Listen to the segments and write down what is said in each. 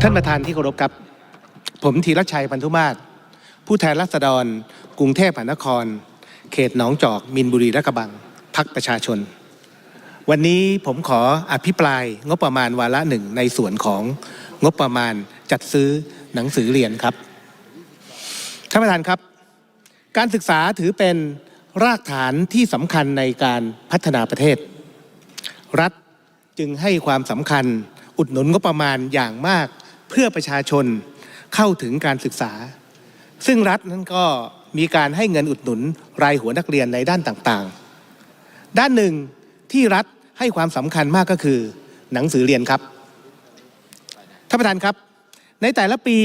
ท่านประธานที่เคารพครับ ผมธีรชัยพันธุมาศผู้แทนราษฎร กรุงเทพมหานคร เขตหนองจอก มินบุรีและกระบังพักประชาชน วันนี้ผมขออภิปรายงบประมาณวาระหนึ่งในส่วนของงบประมาณจัดซื้อหนังสือเรียนครับ ท่านประธานครับ การศึกษาถือเป็นรากฐานที่สำคัญในการพัฒนาประเทศ รัฐจึงให้ความสำคัญอุดหนุนงบประมาณอย่างมากเพื่อประชาชนเข้าถึงการศึกษา ซึ่งรัฐนั้นก็มีการให้เงินอุดหนุนรายหัวนักเรียนในด้านต่างๆ ด้านหนึ่งที่รัฐให้ความสำคัญมากก็คือ หนังสือเรียนครับท่านประธานครับ ในแต่ละปี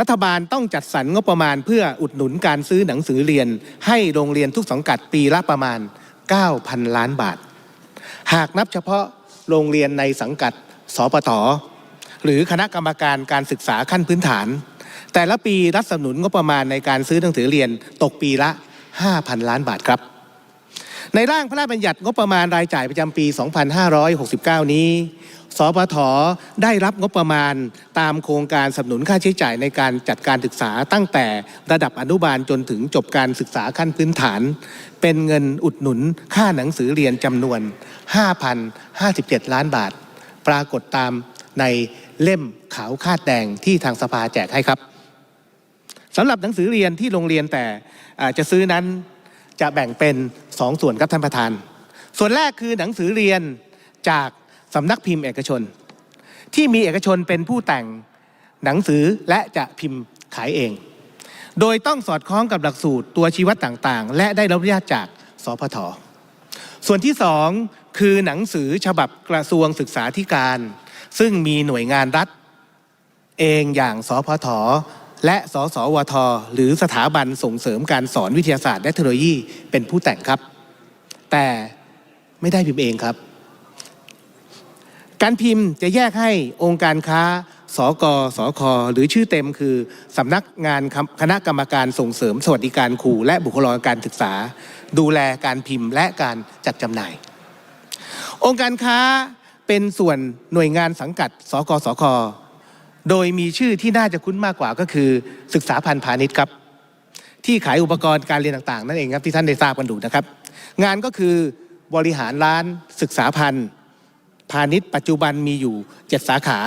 รัฐบาลต้องจัดสรรงบประมาณเพื่ออุดหนุนการซื้อหนังสือเรียน ให้โรงเรียนทุกสังกัดปีละประมาณ 9,000 ล้านบาท หากนับเฉพาะโรงเรียนในสังกัดสปทหรือคณะกรรมการการศึกษาขั้นพื้นฐาน แต่ละปีรัฐสนับสนุนงบประมาณในการซื้อหนังสือเรียนตกปีละ 5,000 ล้านบาทครับ ในร่างพระราชบัญญัติงบประมาณรายจ่ายประจำปี 2569 นี้ สปทได้รับงบประมาณตามโครงการสนับสนุนค่าใช้จ่ายในการจัดการศึกษาตั้งแต่ระดับอนุบาลจนถึงจบการศึกษาขั้นพื้นฐาน เป็นเงินอุดหนุนค่าหนังสือเรียนจำนวน 5,057 ล้านบาท ปรากฏตามในเล่มขาวคาดแดงที่ทางสภาแจกให้ครับสำหรับหนังสือเรียนที่โรงเรียนแต่อ่าจะซื้อนั้นจะแบ่งเป็นสองส่วนครับท่านประธาน ส่วนแรกคือหนังสือเรียนจาก สำนักพิมพ์เอกชน ที่มีเอกชนเป็นผู้แต่งหนังสือและจะพิมพ์ขายเอง โดยต้องสอดคล้องกับหลักสูตรตัวชี้วัดต่างๆ และได้รับอนุญาตจากสพทส่วนที่สองคือหนังสือฉบับกระทรวงศึกษาธิการ ซึ่งมีหน่วยงานรัฐ เองอย่างสพทและสสวท หรือสถาบันส่งเสริมการสอนวิทยาศาสตร์และเทคโนโลยีเป็นผู้แต่งครับ แต่ไม่ได้พิมพ์เองครับ การพิมพ์จะแยกให้องค์การค้า สกสค หรือชื่อเต็มคือสำนักงานคณะกรรมการส่งเสริม สวัสดิการครูและบุคลากรการศึกษา ดูแลการพิมพ์และการจัดจำหน่าย องค์การค้าเป็นส่วนหน่วยงานสังกัด สกสค โดยมีชื่อที่น่าจะคุ้นมากกว่าก็คือศึกษาพันธ์พาณิชย์ครับ ที่ขายอุปกรณ์การเรียนต่างๆ นั่นเองครับที่ท่านได้ทราบกันดูนะครับ งานก็คือบริหารร้านศึกษาพันธ์ พาณิชย์ปัจจุบันมีอยู่ 7 สาขา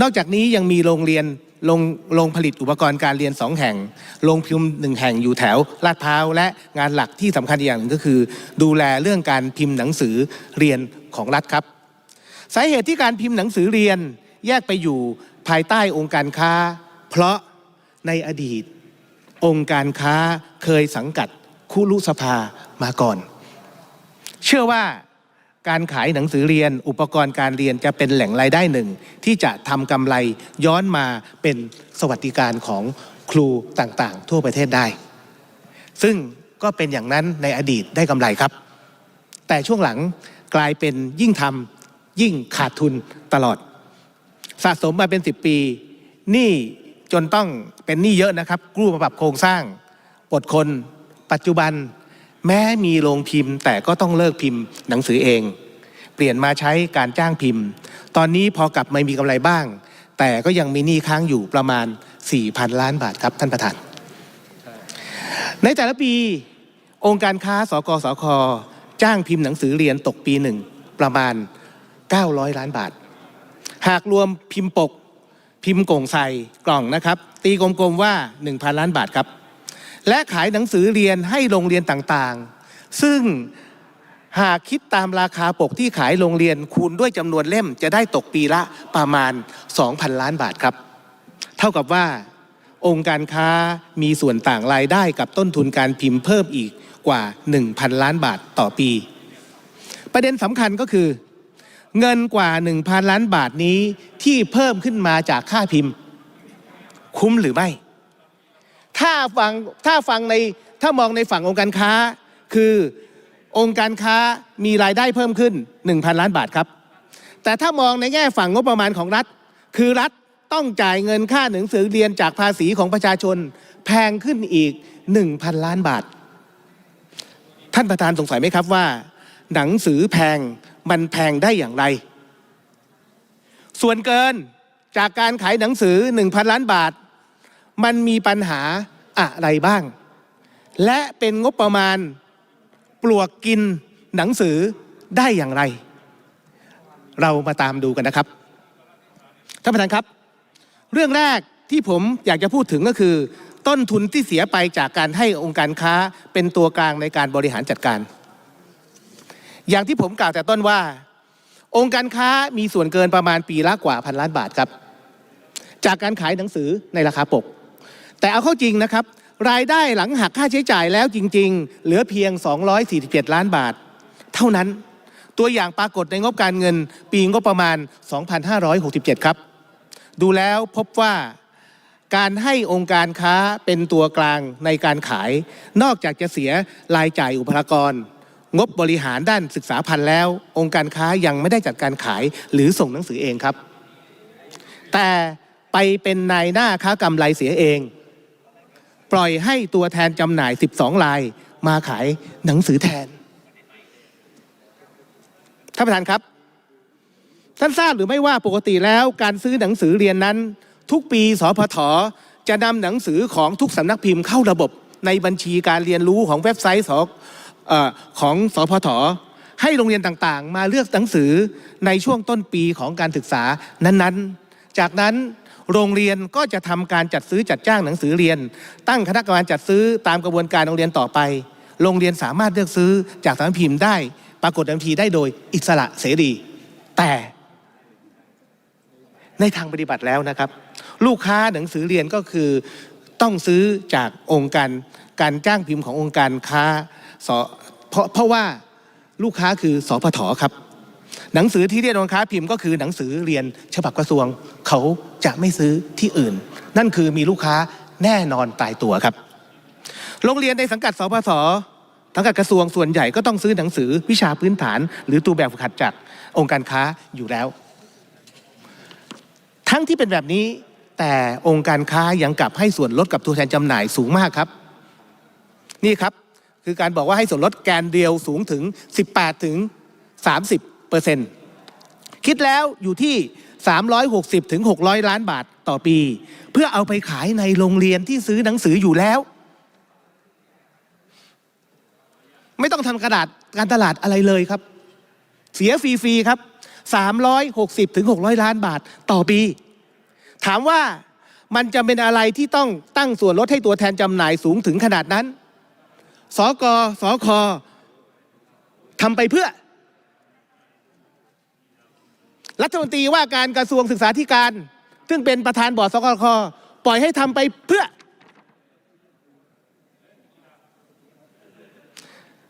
นอกจากนี้ยังมีโรงเรียนโรงโรงผลิตอุปกรณ์การเรียน 2 แห่ง โรงพิมพ์หนึ่งแห่งอยู่แถวลาดพร้าว และงานหลักที่สำคัญอีกอย่างหนึ่งก็คือ ดูแลเรื่องการพิมพ์หนังสือเรียนของรัฐครับ สาเหตุที่การพิมพ์หนังสือเรียนแยกไปอยู่ภายใต้องค์การค้า เพราะในอดีต องค์การค้าเคยสังกัดคุรุสภามาก่อน เชื่อว่า การขายหนังสือเรียน อุปกรณ์การเรียนจะเป็นแหล่งรายได้หนึ่ง ที่จะทำกำไรย้อนมาเป็นสวัสดิการของครูต่างๆ ทั่วประเทศได้ ซึ่งก็เป็นอย่างนั้นในอดีตได้กำไรครับ แต่ช่วงหลังกลายเป็นยิ่งทำยิ่งขาดทุนตลอด สะสมมาเป็น 10 ปีหนี้จนต้องเป็นหนี้เยอะนะครับกู้มาปรับโครงสร้างปลดคน ปัจจุบัน แม้มีโรงพิมพ์ แต่ก็ต้องเลิกพิมพ์หนังสือเอง เปลี่ยนมาใช้การจ้างพิมพ์ ตอนนี้พอกลับมามีกำไรบ้าง แต่ก็ยังมีหนี้ค้างอยู่ประมาณ 4,000 ล้านบาทครับท่านประธาน ในแต่ละปีองค์การค้าสกสคจ้างพิมพ์หนังสือเรียนตกปีหนึ่งประมาณ 900 ล้านบาท หากรวมพิมพ์ปกพิมพ์กล่องใส่กล่องนะครับ ตีกลมๆว่า 1,000 ล้านบาทครับ และขายหนังสือเรียนให้โรงเรียนต่างๆ ซึ่งหากคิดตามราคาปกที่ขายโรงเรียนคูณด้วยจำนวนเล่มจะได้ตกปีละประมาณ 2,000 ล้านบาทครับ เท่ากับว่าองค์การค้ามีส่วนต่างรายได้กับต้นทุนการพิมพ์เพิ่มอีกกว่า 1,000 ล้านบาทต่อปี ประเด็นสำคัญก็คือ เงินกว่า 1,000 ล้านบาทนี้ที่เพิ่มขึ้นมาจากค่าพิมพ์ คุ้มหรือไม่ ถ้าฟังถ้าฟังในถ้ามองในฝั่งองค์การค้า คือองค์การค้ามีรายได้เพิ่มขึ้น 1,000 ล้านบาทครับ แต่ถ้ามองในแง่ฝั่งงบประมาณของรัฐ คือรัฐต้องจ่ายเงินค่าหนังสือเรียนจากภาษีของประชาชนแพงขึ้นอีก 1,000 ล้านบาท ท่านประธานสงสัยไหมครับว่า หนังสือแพงมันแพงได้อย่างไร ส่วนเกินจากการขายหนังสือ 1,000 ล้านบาท มันมีปัญหาอะไรบ้าง และเป็นงบประมาณปลวกกินหนังสือได้อย่างไร เรามาตามดูกันนะครับท่านประธานครับ เรื่องแรกที่ผมอยากจะพูดถึงก็คือ ต้นทุนที่เสียไปจากการให้องค์การค้าเป็นตัวกลางในการบริหารจัดการ อย่างที่ผมกล่าวแต่ต้นว่า องค์การค้ามีส่วนเกินประมาณปีละกว่าพันล้านบาทครับ จากการขายหนังสือในราคาปก แต่เอาเข้าจริงนะครับ รายได้หลังหักค่าใช้จ่ายแล้วจริง ๆ เหลือเพียง 247 ล้านบาท เท่านั้นตัวอย่างปรากฏในงบการเงิน ปีงบประมาณ 2567 ครับ ดูแล้วพบว่าการให้องค์การค้าเป็นตัวกลางในการขาย นอกจากจะเสียรายจ่ายอุปกรณ์ งบบริหารด้านศึกษาพันธ์แล้ว องค์การค้ายังไม่ได้จัดการขายหรือส่งหนังสือเองครับ แต่ไปเป็นนายหน้าค้ากำไรเสียเอง ปล่อยให้ตัวแทนจำหน่าย 12 ลาย มาขายหนังสือแทน ท่านประธานครับ ท่านทราบหรือไม่ว่าปกติแล้วการซื้อหนังสือเรียนนั้น ทุกปีสพทจะนำหนังสือของทุกสำนักพิมพ์เข้าระบบในบัญชีการเรียนรู้ของเว็บไซต์สออของสพทให้โรงเรียนต่างๆ มาเลือกหนังสือในช่วงต้นปีของการศึกษานั้นๆ จากนั้น โรงเรียนก็จะทำการจัดซื้อจัดจ้างหนังสือเรียน ตั้งคณะกรรมการจัดซื้อตามกระบวนการโรงเรียนต่อไป โรงเรียนสามารถเลือกซื้อจากสำนักพิมพ์ได้ ปรากฏทันทีได้โดยอิสระเสรี แต่ในทางปฏิบัติแล้วนะครับ ลูกค้าหนังสือเรียนก็คือต้องซื้อจากองค์การการจ้างพิมพ์ขององค์การค้าเพราะเพราะว่าลูกค้าคือสพทครับ หนังสือที่เรียนองค์ค้าพิมพ์ก็คือหนังสือเรียนฉบับกระทรวง เขาจะไม่ซื้อที่อื่น นั่นคือมีลูกค้าแน่นอนตายตัวครับ โรงเรียนในสังกัดสพทสังกัดกระทรวงส่วนใหญ่ก็ต้องซื้อหนังสือวิชาพื้นฐาน หรือตัวแบบฝึกหัดจากองค์การค้าอยู่แล้ว ทั้งที่เป็นแบบนี้แต่องค์การค้ายังกลับให้ส่วนลดกับตัวแทนจำหน่ายสูงมากครับ นี่ครับ คือการบอกว่าให้ส่วนลดแกนเดียวสูงถึง 18ถึง30 คิดแล้วอยู่ที่ 360ถึง600 ล้านบาทต่อปี เพื่อเอาไปขายในโรงเรียนที่ซื้อหนังสืออยู่แล้ว ไม่ต้องทำกระดาษการตลาดอะไรเลยครับ เสียฟรีๆครับ 360ถึง600 ล้านบาทต่อปี ถามว่ามันจะเป็นอะไรที่ต้องตั้งส่วนลดให้ตัวแทนจำหน่ายสูงถึงขนาดนั้น สกสคทำไปเพื่อ รัฐมนตรีว่าการกระทรวงศึกษาธิการ ซึ่งเป็นประธานบอร์ดสกคปล่อยให้ทำไปเพื่อ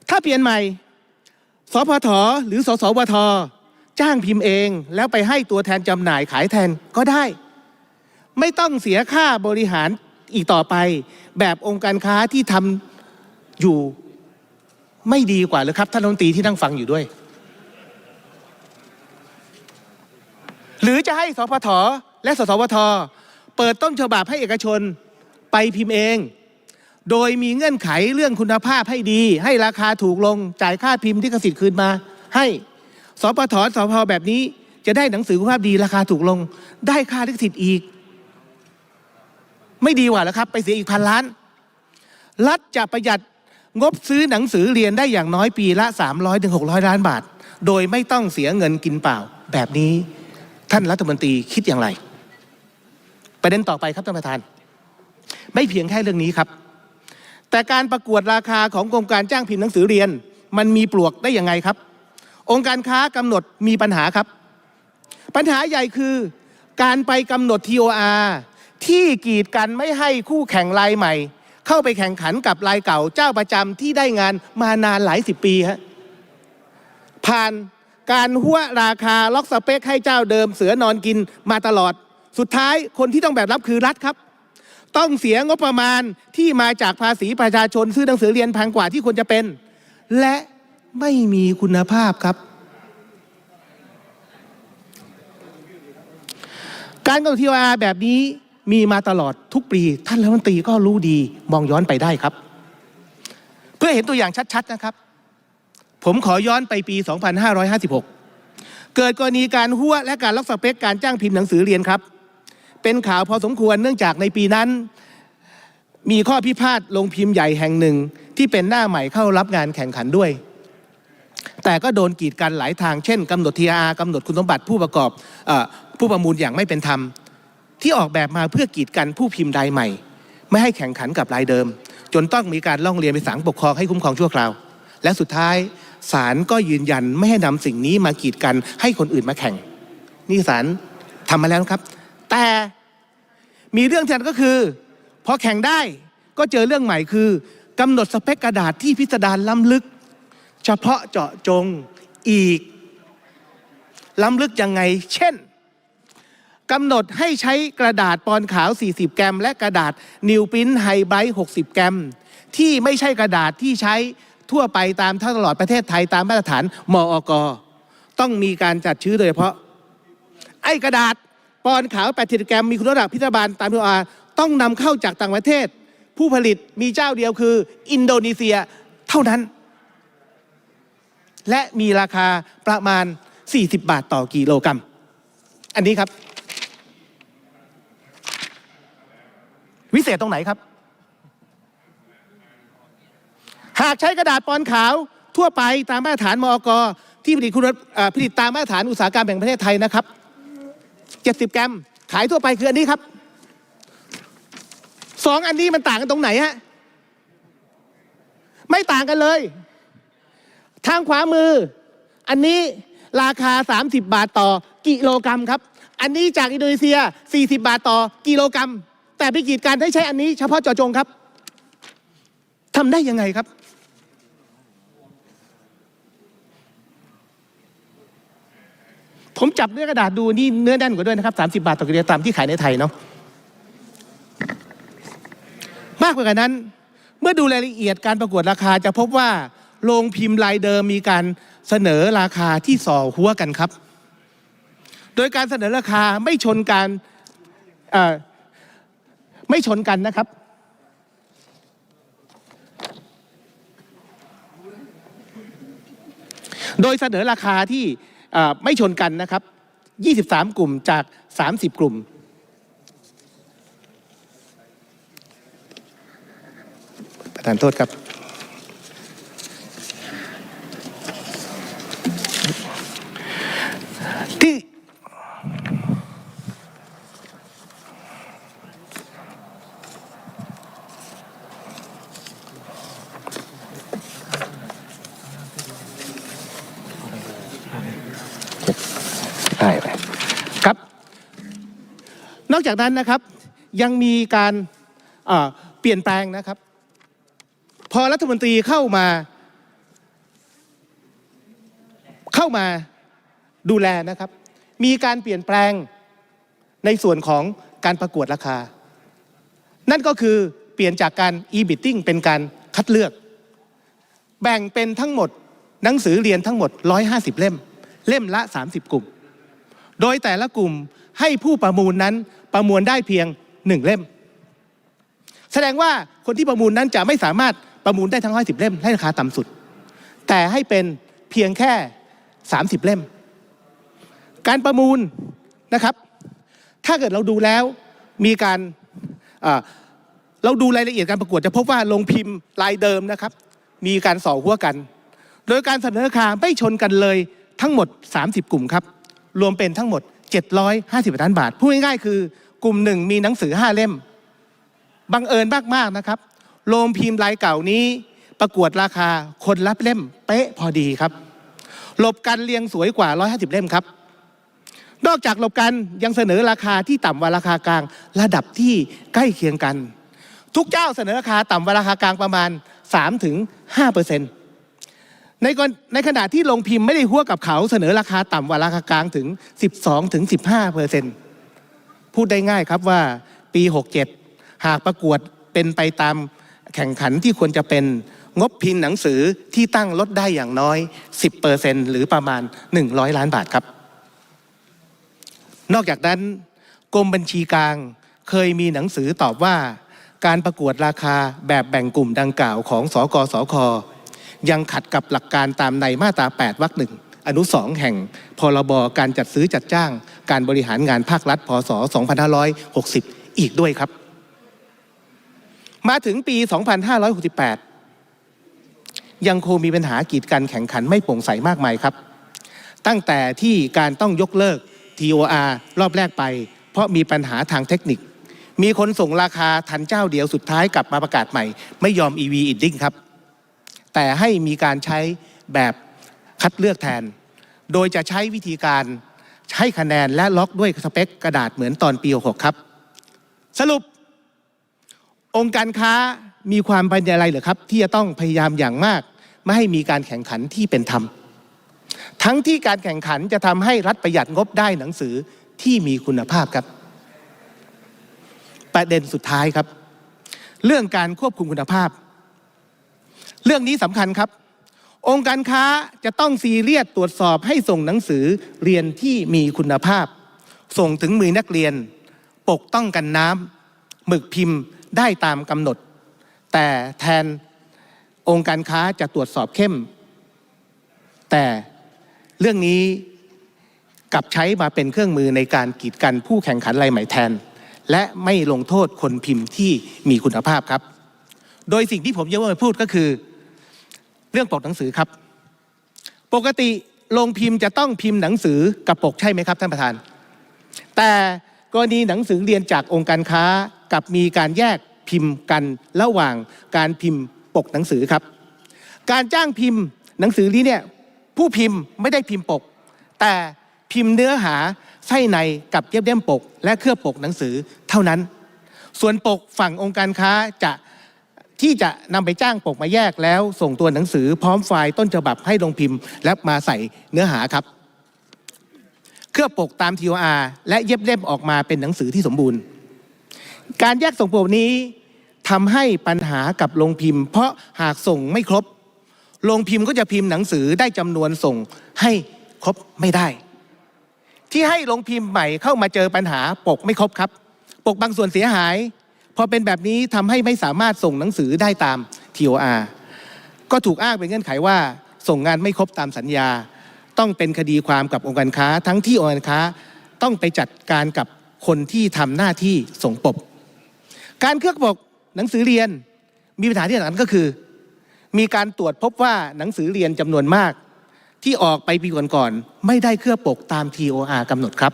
ถ้าเปลี่ยนใหม่สพทหรือสสวทจ้างพิมพ์เองแล้วไปให้ตัวแทนจำหน่ายขายแทนก็ได้ ไม่ต้องเสียค่าบริหารอีกต่อไป แบบองค์การค้าที่ทำอยู่ไม่ดีกว่าหรือครับท่านรัฐมนตรีที่นั่งฟังอยู่ด้วย หรือจะให้สพทและสสวทเปิดต้นฉบับให้เอกชนไปพิมพ์เอง โดยมีเงื่อนไขเรื่องคุณภาพให้ดี ให้ราคาถูกลงจ่ายค่าพิมพ์ที่กสิทธิ์คืนมา ให้สปทสพแบบนี้จะได้หนังสือคุณภาพดีราคาถูกลง ได้ค่าลิขสิทธิ์อีก ไม่ดีกว่าแล้วครับ ไปเสียอีกพันล้าน รัฐจะประหยัดงบซื้อหนังสือเรียนได้อย่างน้อยปีละ 300ถึง600ล้านบาท โดยไม่ต้องเสียเงินกินเปล่าแบบนี้ ท่านรัฐมนตรีคิดอย่างไร ประเด็นต่อไปครับท่านประธาน ไม่เพียงแค่เรื่องนี้ครับ แต่การประกวดราคาของกรมการจ้างพิมพ์หนังสือเรียน มันมีปลวกได้ยังไงครับ องค์การค้ากำหนดมีปัญหาครับ ปัญหาใหญ่คือการไปกำหนด TOR ที่กีดกันไม่ให้คู่แข่งรายใหม่ เข้าไปแข่งขันกับรายเก่าเจ้าประจำที่ได้งานมานานหลายสิบปีฮะผ่าน การหัวราคาล็อกสเปคให้เจ้าเดิมเสือนอนกินมาตลอด สุดท้ายคนที่ต้องแบกรับคือรัฐครับ ต้องเสียงบประมาณที่มาจากภาษีประชาชนซื้อหนังสือเรียนแพงกว่าที่ควรจะเป็น และไม่มีคุณภาพครับ การกำหนดทีวาแบบนี้มีมาตลอดทุกปี ท่านรัฐมนตรีก็รู้ดีมองย้อนไปได้ครับ เพื่อเห็นตัวอย่างชัดๆนะครับ ผมขอย้อนไปปี 2556 เกิดกรณีการหัวและการล็อกสเปคการจ้างพิมพ์หนังสือเรียนครับ เป็นข่าวพอสมควรเนื่องจากในปีนั้น มีข้อพิพาทลงพิมพ์ใหญ่แห่งหนึ่งที่เป็นหน้าใหม่เข้ารับงานแข่งขันด้วย แต่ก็โดนกีดกันหลายทางเช่นกำหนดทีอากำหนดคุณสมบัติผู้ประกอบอผู้ประมูลอย่างไม่เป็นธรรม ที่ออกแบบมาเพื่อกีดกันผู้พิมพ์รายใหม่ ไม่ให้แข่งขันกับรายเดิม จนต้องมีการล่องเรียนไปศาลปกครองให้คุ้มครองชั่วคราว และสุดท้าย ศาลก็ยืนยันไม่ให้นำสิ่งนี้มากีดกัน ให้คนอื่นมาแข่ง นี่ศาลทำมาแล้วครับ แต่มีเรื่องที่ก็คือ พอแข่งได้ก็เจอเรื่องใหม่คือกำหนดสเปคกระดาษที่พิสดารล้ำลึก เฉพาะเจาะจงอีก ล้ำลึกยังไง เช่นกำหนดให้ใช้กระดาษปอนขาว 40 แกรม และกระดาษนิวปิ้นไฮไบรท์60 แกรม ที่ไม่ใช่กระดาษที่ใช้ ทั่วไปตามตลอดประเทศไทยตามมาตรฐานมอกต้องมีการจัดชื่อโดยเฉพาะ ไอ้กระดาษปอนขาว80แกรมมีคุณระดับพิธบาลตามทีอาต้องนำเข้าจากต่างประเทศ ผู้ผลิตมีเจ้าเดียวคือ อินโดนีเซียเท่านั้น และมีราคาประมาณ 40 บาทต่อกิโลกรัม อันนี้ครับ วิเศษตรงไหนครับ หากใช้กระดาษปอนขาวทั่วไปตามมาตรฐานมอกที่ผลิตคุณผลิตตามมาตรฐานอุตสาหกรรมแห่งประเทศไทยนะครับ 70 กรัม ขายทั่วไปคืออันนี้ครับสองอันนี้มันต่างกันตรงไหนฮะไม่ต่างกันเลย ทางขวามือ อันนี้ราคา 30 บาทต่อกิโลกรัมครับ อันนี้จากอินโดนีเซีย 40 บาทต่อกิโลกรัม แต่ไปกีดการให้ใช้อันนี้เฉพาะเจาะจงครับทำได้ยังไงครับ ผมจับเนื้อกระดาษดูนี่เนื้อแน่นกว่าด้วยนะครับ30 บาทต่อกิโลกรัมที่ขายในไทยเนาะมากกว่านั้น เมื่อดูรายละเอียดการประกวดราคาจะพบว่าโรงพิมพ์รายเดิมมีการเสนอราคาที่ส่อหัวกันครับ โดยการเสนอราคาไม่ชนการไม่ชนกันนะครับ โดยเสนอราคาที่ ไม่ชนกันนะครับ 23 กลุ่มจาก 30 กลุ่ม ประธานโทษครับ ที่ ได้ไปครับ นอก จากนั้นนะครับยังมีการเอ่อเปลี่ยนแปลงนะครับ พอรัฐมนตรีเข้ามา เข้ามาดูแลนะครับ มีการเปลี่ยนแปลงในส่วนของการประกวดราคา นั่นก็คือเปลี่ยนจากการ e-bidding เป็นการคัดเลือก แบ่งเป็นทั้งหมดหนังสือเรียนทั้งหมด 150 เล่ม เล่มละ 30 กลุ่ม โดยแต่ละกลุ่มให้ผู้ประมูลนั้น ประมวลได้เพียงหนึ่งเล่ม แสดงว่าคนที่ประมูลนั้นจะไม่สามารถประมูลได้ทั้ง110เล่มให้ราคาต่ำสุด แต่ให้เป็นเพียงแค่30เล่ม การประมูลนะครับ ถ้าเกิดเราดูแล้วมีการเอ่อเราดูรายละเอียดการประกวดจะพบว่าลงพิมพ์ลายเดิมนะครับ มีการส่อหัวกัน โดยการเสนอราคาไม่ชนกันเลยทั้งหมด 30 กลุ่มครับ รวมเป็นทั้งหมด 750ล้านบาท พูดง่ายๆคือกลุ่มหนึ่งมีหนังสือ 5 เล่ม บังเอิญมากๆนะครับ โรงพิมพ์ลายเก่านี้ประกวดราคาคนรับเล่ม เป๊ะพอดีครับ หลบกันเรียงสวยกว่า 150 เล่มครับ นอกจากหลบกันยังเสนอราคาที่ต่ำกว่าราคากลาง ระดับที่ใกล้เคียงกัน ทุกเจ้าเสนอราคาต่ำกว่าราคากลางประมาณ3-5%เปอร์เซ็นต์ ในในขณะที่โรงพิมพ์ไม่ได้หัวกับเขาเสนอราคาต่ำกว่าราคากลางถึง 12ถึง15เปอร์เซ็นต์พูดได้ง่ายครับว่าปี 67 หากประกวดเป็นไปตามแข่งขันที่ควรจะเป็นงบพิมพ์หนังสือที่ตั้งลดได้อย่างน้อย 10เปอร์เซ็นต์หรือประมาณ 100 ล้านบาทครับ นอกจากนั้นกรมบัญชีกลางเคยมีหนังสือตอบว่า การประกวดราคาแบบแบ่งกลุ่มดังกล่าวของสกสค ยังขัดกับหลักการตามในมาตรา 8 วรรคหนึ่งอนุสองแห่งพรบการจัดซื้อจัดจ้าง การบริหารงานภาครัฐ พศ 2560 อีกด้วยครับ มาถึงปี 2568 ยังคงมีปัญหากีดกันแข่งขันไม่โปร่งใสมากมายครับ ตั้งแต่ที่การต้องยกเลิก TOR รอบแรกไป เพราะมีปัญหาทางเทคนิค มีคนส่งราคาทันเจ้าเดียวสุดท้ายกลับมาประกาศใหม่ ไม่ยอม EV i n d i n g ครับ แต่ให้มีการใช้แบบคัดเลือกแทน โดยจะใช้วิธีการให้คะแนนและล็อกด้วยสเปคกระดาษเหมือนตอนปี6ครับ สรุป องค์การค้ามีความเป็นอะไรหรือครับ ที่จะต้องพยายามอย่างมาก ไม่ให้มีการแข่งขันที่เป็นธรรม ทั้งที่การแข่งขันจะทำให้รัฐประหยัดงบได้หนังสือที่มีคุณภาพครับ ประเด็นสุดท้ายครับ เรื่องการควบคุมคุณภาพ เรื่องนี้สำคัญครับ องค์การค้าจะต้องซีเรียสตรวจสอบให้ส่งหนังสือเรียนที่มีคุณภาพ ส่งถึงมือนักเรียน ปกต้องกันน้ำหมึกพิมพ์ได้ตามกำหนด แต่แทนองค์การค้าจะตรวจสอบเข้ม แต่เรื่องนี้กลับใช้มาเป็นเครื่องมือในการกีดกันผู้แข่งขันรายใหม่แทน และไม่ลงโทษคนพิมพ์ที่มีคุณภาพครับ โดยสิ่งที่ผมจะมาพูดก็คือ รื่องปกหนังสือครับ ปกติโรงพิมพ์จะต้องพิมพ์หนังสือกับปกใช่ไหมครับท่านประธาน แต่กรณีหนังสือเรียนจากองค์การค้ากับมีการแยกพิมพ์กันระหว่างการพิมพ์ปกหนังสือครับ การจ้างพิมพ์หนังสือนี้เนี่ยผู้พิมพ์ไม่ได้พิมพ์ปก แต่พิมพ์เนื้อหาไส้ในกับเย็บเล่มปก และเคลือบปกหนังสือเท่านั้น ส่วนปกฝั่งองค์การค้าจะ ที่จะนำไปจ้างปกมาแยกแล้ว ส่งตัวหนังสือพร้อมไฟล์ต้นฉบับให้ลงพิมพ์ และมาใส่เนื้อหาครับ เคลือบปกตาม TOR และเย็บเล่มออกมาเป็นหนังสือที่สมบูรณ์ การแยกส่งปกนี้ทำให้ปัญหากับโรงพิมพ์ เพราะหากส่งไม่ครบโรงพิมพ์ก็จะพิมพ์หนังสือได้จำนวนส่งให้ครบไม่ได้ ที่ให้โรงพิมพ์ใหม่เข้ามาเจอปัญหาปกไม่ครบครับ ปกบางส่วนเสียหาย พอเป็นแบบนี้ทำให้ไม่สามารถส่งหนังสือได้ตาม TOR ก็ถูกอ้างเป็นเงื่อนไขว่า ส่งงานไม่ครบตามสัญญา ต้องเป็นคดีความกับองค์การค้า ทั้งที่องค์การค้าต้องไปจัดการกับคนที่ทำหน้าที่ส่งปกการเคลือบปกหนังสือเรียนมีปัญหาที่สำคัญก็คือ มีการตรวจพบว่าหนังสือเรียนจำนวนมาก ที่ออกไปปีก่อนๆไม่ได้เคลือบปกตาม TOR กำหนดครับ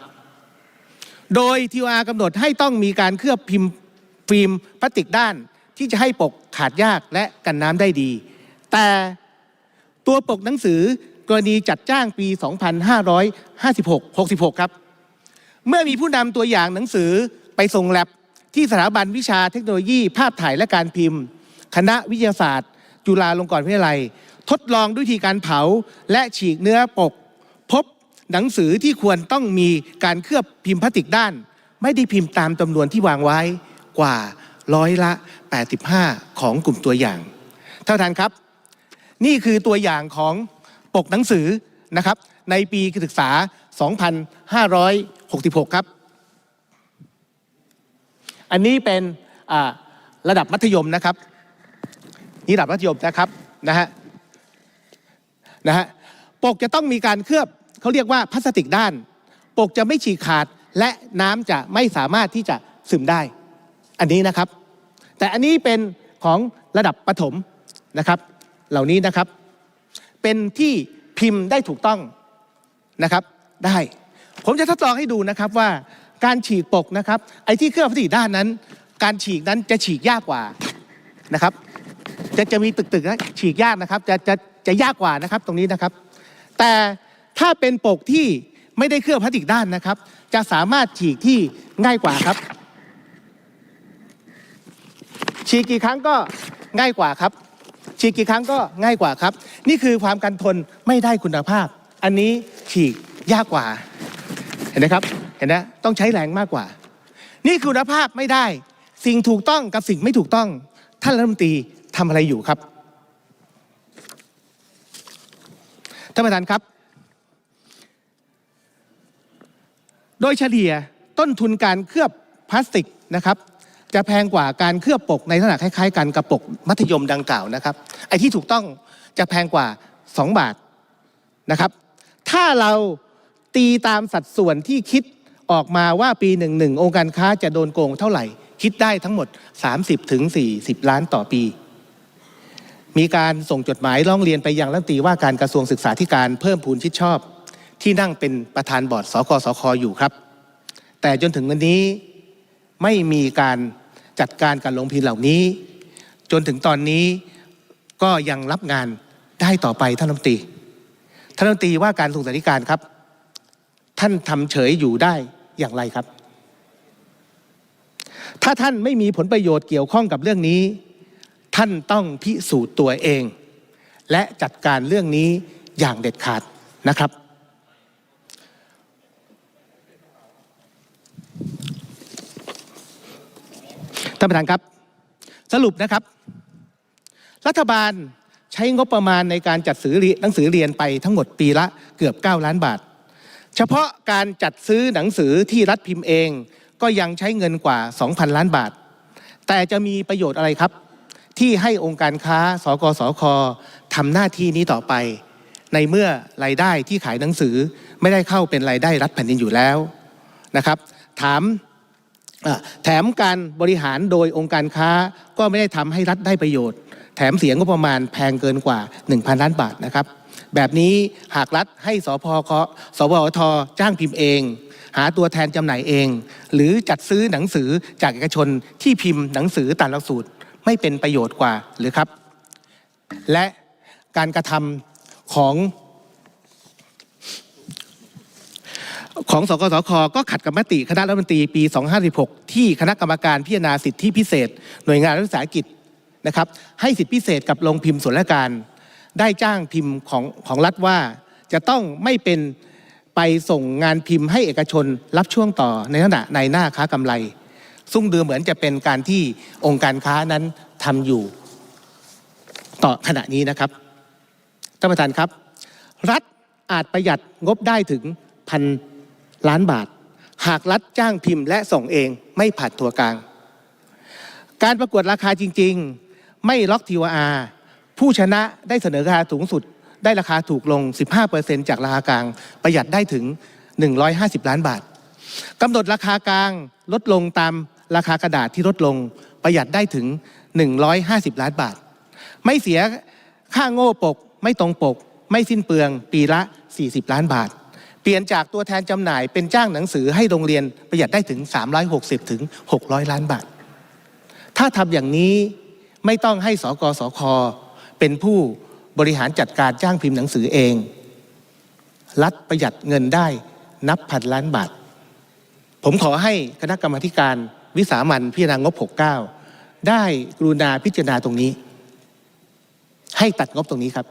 โดย TOR กำหนดให้ต้องมีการเคลือบพิมพ์ ฟิล์มพลาสติกด้านที่จะให้ปกขาดยากและกันน้ำได้ดี แต่ตัวปกหนังสือกรณีจัดจ้างปี 2556 66 ครับ เมื่อมีผู้นำตัวอย่างหนังสือไปส่งแลบที่สถาบันวิชาเทคโนโลยีภาพถ่ายและการพิมพ์ คณะวิทยาศาสตร์ จุฬาลงกรณ์วิทยาลัย ทดลองด้วยวิธีการเผาและฉีกเนื้อปก พบหนังสือที่ควรต้องมีการเคลือบพิมพ์พลาสติกด้าน ไม่ได้พิมพ์ตามจำนวนที่วางไว้ กว่าร้อยละ 85 ของกลุ่มตัวอย่างท่านประธานครับ นี่คือตัวอย่างของปกหนังสือนะครับ ในปีการศึกษา 2566 ครับ อันนี้เป็นระดับมัธยมนะครับ นี่ระดับมัธยมนะครับนะฮะนะฮะปกจะต้องมีการเคลือบเขาเรียกว่าพลาสติกด้าน ปกจะไม่ฉีกขาดและน้ำจะไม่สามารถที่จะซึมได้ อันนี้นะครับ แต่อันนี้เป็นของระดับประถมนะครับ เหล่านี้นะครับ เป็นที่พิมพ์ได้ถูกต้องนะครับได้ ผมจะทดลองให้ดูนะครับว่าการฉีกปกนะครับ ไอ้ที่เครื่องพลาสติกด้านนั้น การฉีกนั้นจะฉีกยากกว่านะครับ จะจะมีตึกๆนะฉีกยากนะครับ จะจะจะยากกว่านะครับตรงนี้นะครับ แต่ถ้าเป็นปกที่ไม่ได้เคลือบพลาสติกด้านนะครับ จะสามารถฉีกที่ง่ายกว่าครับ ฉีกกี่ครั้งก็ง่ายกว่าครับฉีกกี่ครั้งก็ง่ายกว่าครับ นี่คือความกันทนไม่ได้คุณภาพ อันนี้ฉีกยากกว่า เห็นไหมครับเห็นนะต้องใช้แรงมากกว่า นี่คุณภาพไม่ได้ สิ่งถูกต้องกับสิ่งไม่ถูกต้อง ท่านรัฐมนตรีทำอะไรอยู่ครับท่านประธานครับ โดยเฉลี่ยต้นทุนการเคลือบพลาสติกนะครับ จะแพงกว่าการเคลือบปกในลักษณะคล้ายๆกันกับปกมัธยมดังกล่าวนะครับ ไอ้ที่ถูกต้องจะแพงกว่า 2 บาทนะครับ ถ้าเราตีตามสัดส่วนที่คิดออกมาว่าปีหนึ่งหนึ่งองค์การค้าจะโดนโกงเท่าไหร่ คิดได้ทั้งหมด30ถึงล้านต่อปี มีการส่งจดหมายร้องเรียนไปยังรัฐมนตรีว่าการกระทรวงศึกษาธิการเพิ่มพูนชิดชอบ ที่นั่งเป็นประธานบอร์ดสกสคอยู่ครับ แต่จนถึงวันนี้ไม่มีการ จัดการการลงพินเหล่านี้ จนถึงตอนนี้ก็ยังรับงานได้ต่อไปท่านรัฐมนตรีท่านรัฐมนตรีว่าการกระทรวงศึกษาธิการครับ ท่านทำเฉยอยู่ได้อย่างไรครับ ถ้าท่านไม่มีผลประโยชน์เกี่ยวข้องกับเรื่องนี้ ท่านต้องพิสูจน์ตัวเอง และจัดการเรื่องนี้อย่างเด็ดขาดนะครับ ท่านประธานครับ สรุปนะครับ รัฐบาลใช้งบประมาณในการจัดซื้อนหนังสือเรียนไปทั้งหมดปีละเกือบ 9 ล้านบาท เฉพาะการจัดซื้อหนังสือที่รัฐพิมพ์เอง ก็ยังใช้เงินกว่า 2,000 ล้านบาท แต่จะมีประโยชน์อะไรครับ ที่ให้องค์การค้าสกสคทำหน้าที่นี้ต่อไป ในเมื่อรายได้ที่ขายหนังสือไม่ได้เข้าเป็นรายได้รัฐแผ่นดินอยู่แล้วนะครับ ถาม แถมการบริหารโดยองค์การค้าก็ไม่ได้ทำให้รัฐได้ประโยชน์ แถมเสียงบประมาณแพงเกินกว่า 1,000 ล้านบาทนะครับ แบบนี้หากรัฐให้สพคสวทจ้างพิมพ์เอง หาตัวแทนจำหน่ายเอง หรือจัดซื้อหนังสือจากเอกชนที่พิมพ์หนังสือตามหลักสูตรไม่เป็นประโยชน์กว่าหรือครับ และการกระทำของ ของสกสคก็ขัดกับมติคณะรัฐมนตรีปี 2516 ที่คณะกรรมการพิจารณาสิทธิพิเศษ หน่วยงานรัฐวิสาหกิจนะครับให้สิทธิพิเศษกับโรงพิมพ์ส่วนราชการ ได้จ้างพิมพ์ของของรัฐว่า จะต้องไม่เป็นไปส่งงานพิมพ์ให้เอกชนรับช่วงต่อในขณะในหน้าค้ากำไร ซึ่งดูเหมือนจะเป็นการที่องค์การค้านั้นทำอยู่ต่อขณะนี้นะครับท่านประธานครับ รัฐอาจประหยัดงบได้ถึงพัน ล้านบาท หากรัฐจ้างพิมพ์และส่งเองไม่ผ่านตัวกลาง การประกวดราคาจริง ๆ ไม่ล็อกทีวอาผู้ชนะได้เสนอราคาสูงสุด ได้ราคาถูกลง 15%จากราคากลาง ประหยัดได้ถึง 150 ล้านบาทกำหนดราคากลางลดลงตามราคากระดาษที่ลดลง ประหยัดได้ถึง 150 ล้านบาท ไม่เสียค่าโง่ปก ไม่ตรงปก ไม่สิ้นเปลือง ปีละ 40 ล้านบาท เปลี่ยนจากตัวแทนจำหน่ายเป็นจ้างหนังสือให้โรงเรียนประหยัดได้ถึง 360ถึง600 ล้านบาท ถ้าทำอย่างนี้ไม่ต้องให้สกสคเป็นผู้บริหารจัดการจ้างพิมพ์หนังสือเอง รัฐประหยัดเงินได้นับพันล้านบาท ผมขอให้คณะกรรมการวิสามันพิจารณางบ 69 ได้กรุณาพิจารณาตรงนี้ ให้ตัดงบตรงนี้ครับ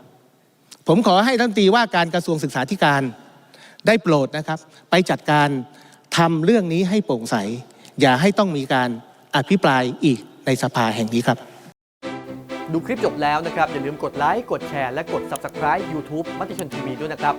ผมขอให้ท่านตีว่าการกระทรวงศึกษาธิการ ได้โปรดนะครับ ไปจัดการทำเรื่องนี้ให้โปร่งใส อย่าให้ต้องมีการอภิปรายอีกในสภาแห่งนี้ครับ ดูคลิปจบแล้วนะครับ อย่าลืมกดไลค์ กดแชร์ และกด Subscribe YouTube มติชนทีวีด้วยนะครับ